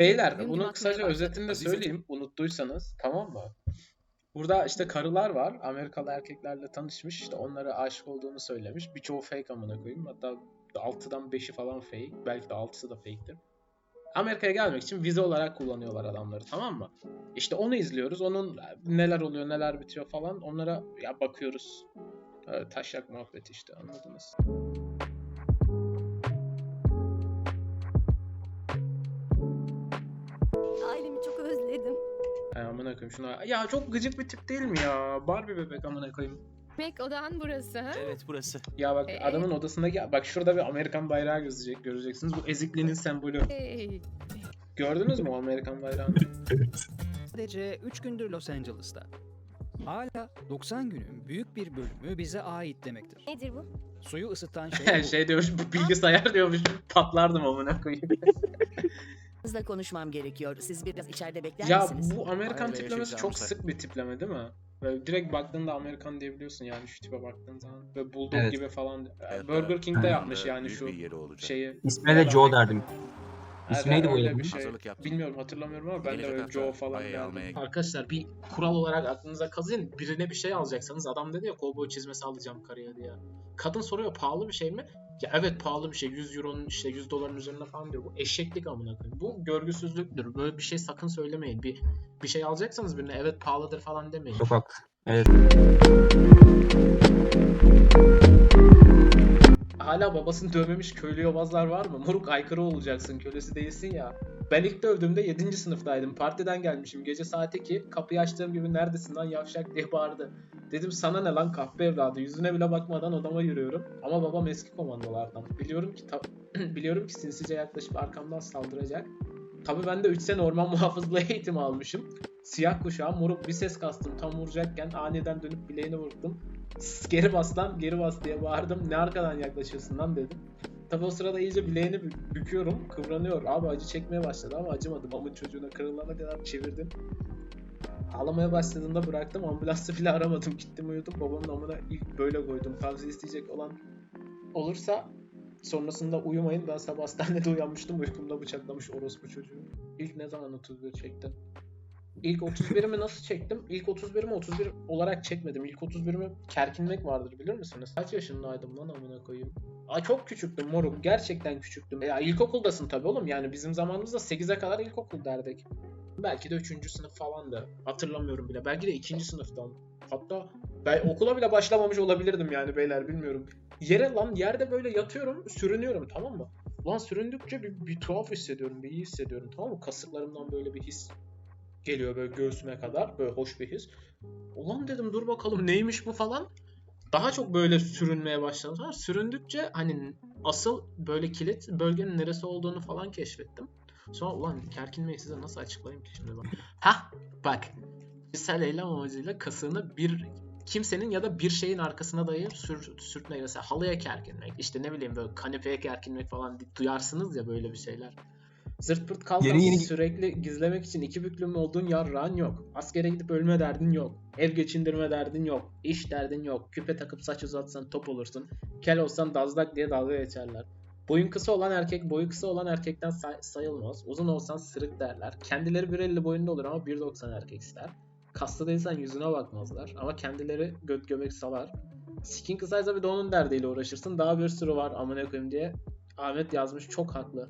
Beyler Bugün bunu bakmaya kısaca özetinde Aziz'im. söyleyeyim unuttuysanız tamam mı? Burada işte karılar var. Amerikalı erkeklerle tanışmış. işte onlara aşık olduğunu söylemiş. Birçoğu fake amına koyayım. Hatta 6'dan 5'i falan fake. Belki de 6'sı da fake'tir. Amerika'ya gelmek için vize olarak kullanıyorlar adamları tamam mı? İşte onu izliyoruz. Onun neler oluyor, neler bitiyor falan. Onlara ya bakıyoruz. Öyle taşak muhabbeti işte anladınız. Ay amına koyayım şuna. Ya çok gıcık bir tip değil mi ya? Barbie bebek amına koyayım. Demek odan burası ha? Evet burası. Ya bak Ee? adamın odasındaki bak şurada bir Amerikan bayrağı gözecek göreceksiniz. Bu ezikliğinin sembolü. Hey. Gördünüz mü o Amerikan bayrağını? Sadece 3 gündür Los Angeles'ta. Hala 90 günün büyük bir bölümü bize ait demektir. Nedir bu? Suyu ısıtan şey bu. şey diyormuş bu bilgisayar diyormuş. Patlardım amına koyayım. Hızla konuşmam gerekiyor. Siz biraz içeride bekler ya misiniz? bu Amerikan Aile tiplemesi çok yaşayacağımız sık bir tipleme değil mi? Böyle direkt baktığında Amerikan diyebiliyorsun yani şu tipe baktığın zaman. Böyle bulldog Evet. gibi falan. Hayatta Burger King'de Aynen. yapmış yani Büyük şu bir yeri olacak. şeyi. İsmine de Joe derdim. Evet, İsmi neydi bu öyle şey. Hazırlık yaptım. Bilmiyorum hatırlamıyorum ama ben de Gelecek öyle hafta Joe falan almaya- Arkadaşlar bir kural olarak aklınıza kazıyın. Birine bir şey alacaksanız adam dedi ya kovboy çizmesi alacağım karıya diye. Kadın soruyor pahalı bir şey mi? Ya evet pahalı bir şey. 100 euronun işte 100 doların üzerinde falan diyor. Bu eşeklik amına koyayım. Bu görgüsüzlüktür. Böyle bir şey sakın söylemeyin. Bir bir şey alacaksanız birine evet pahalıdır falan demeyin. Çok haklı. Evet. Hala babasını dövmemiş köylü yobazlar var mı? Moruk aykırı olacaksın kölesi değilsin ya. Ben ilk dövdüğümde 7. sınıftaydım. Partiden gelmişim. Gece saat 2. Kapıyı açtığım gibi neredesin lan yavşak diye bağırdı. Dedim sana ne lan kahpe evladı. Yüzüne bile bakmadan odama yürüyorum. Ama babam eski komandolardan. Biliyorum ki biliyorum ki sinsice yaklaşıp arkamdan saldıracak. Tabii ben de 3 sene orman muhafızlığı eğitimi almışım. Siyah kuşağı moruk bir ses kastım tam vuracakken aniden dönüp bileğini vurdum. "Ss, Geri bas lan geri bas diye bağırdım. Ne arkadan yaklaşıyorsun lan dedim. Tabii o sırada iyice bileğini bü- büküyorum. Kıvranıyor. Abi acı çekmeye başladı ama acımadım. Amın çocuğuna kırılana kadar çevirdim. Ağlamaya başladığında bıraktım. Ambulansı bile aramadım. Gittim uyudum. Babamın amına ilk böyle koydum. Tavsiye isteyecek olan olursa sonrasında uyumayın. Ben sabah hastanede uyanmıştım. Uykumda bıçaklamış orospu çocuğu. İlk ne zaman 31 çektim? İlk 31'imi nasıl çektim? İlk 31'imi 31 olarak çekmedim. İlk 31'imi kerkinmek vardır bilir misiniz? Kaç yaşındaydım lan amına koyayım? Ay çok küçüktüm moruk. Gerçekten küçüktüm. Ya ilkokuldasın tabii oğlum. Yani bizim zamanımızda 8'e kadar ilkokul derdik. Belki de 3. sınıf falandı. Hatırlamıyorum bile. Belki de 2. sınıftan. Hatta ben okula bile başlamamış olabilirdim yani beyler bilmiyorum. Yere lan yerde böyle yatıyorum, sürünüyorum tamam mı? Lan süründükçe bir, bir tuhaf hissediyorum, bir iyi hissediyorum tamam mı? Kasıklarımdan böyle bir his geliyor böyle göğsüme kadar. Böyle hoş bir his. Ulan dedim dur bakalım neymiş bu falan. Daha çok böyle sürünmeye başladım. Sonra süründükçe hani asıl böyle kilit bölgenin neresi olduğunu falan keşfettim. Sonra ulan kerkinmeyi size nasıl açıklayayım ki şimdi bak. Hah bak. Cinsel eylem amacıyla kasığını bir kimsenin ya da bir şeyin arkasına dayayıp sür, sürtmek. Mesela halıya kerkinmek. işte ne bileyim böyle kanepeye kerkinmek falan duyarsınız ya böyle bir şeyler. Zırt pırt kalkan Yeni yeni- sürekli gizlemek için iki büklüm olduğun yarrağın yok. Askere gidip ölme derdin yok. Ev geçindirme derdin yok. iş derdin yok. Küpe takıp saç uzatsan top olursun. Kel olsan dazlak diye dalga geçerler. Boyun kısa olan erkek boyu kısa olan erkekten say- sayılmaz. Uzun olsan sırık derler. Kendileri 1.50 boyunda olur ama 1.90 erkek ister. Kaslı değilsen yüzüne bakmazlar ama kendileri göt göbek salar. Skin kısaysa bir de onun derdiyle uğraşırsın. Daha bir sürü var amına koyayım diye. Ahmet yazmış çok haklı.